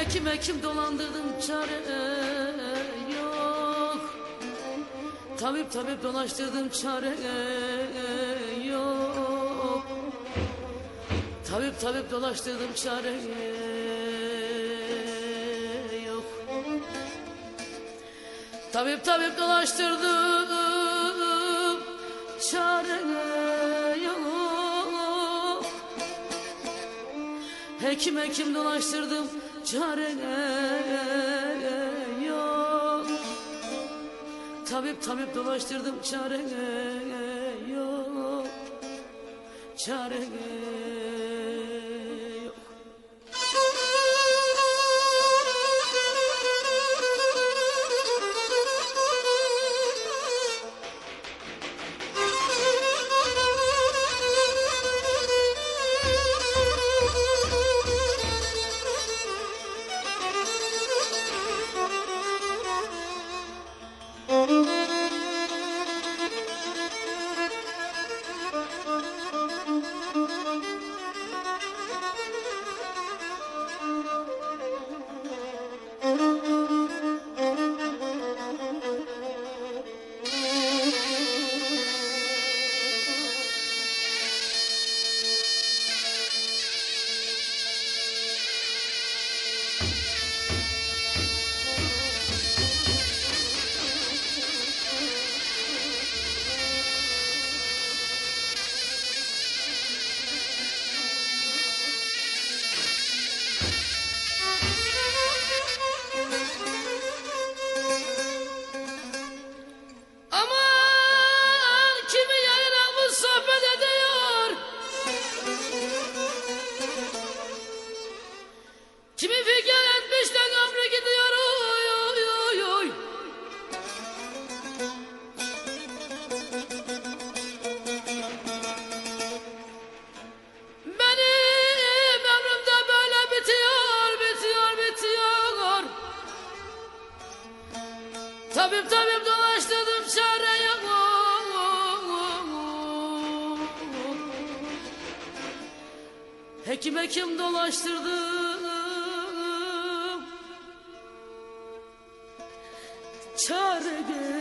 Hekim hekim dolandırdım çare yok. Tabip tabip dolaştırdım çare yok. Tabip tabip dolaştırdım çare yok. Tabip tabip dolaştırdım çare yok. Hekim hekim dolaştırdım çare yok. Tabip tabip dolaştırdım çare yok. Çare yok Kimi fikir etmiş de ömrü gidiyor? Oy oy oy oy. Benim ömrüm de böyle bitiyor bitiyor bitiyor. Tabip tabip dolaştırdım çare yok Hekim hekim dolaştırdım Çare yok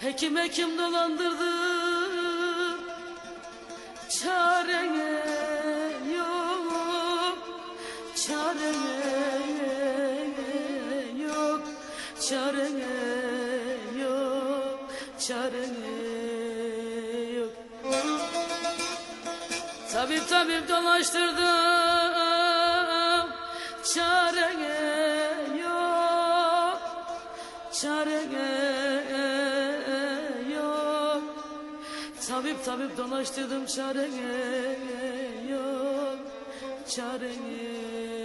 Hekim hekim dolandırdım çare yok. Çare yok. Çare yok. Çare yok. Tabip tabip dolaştırdım Çare yok Çare yok Tabip tabip dolaştırdım çare yok Çare yok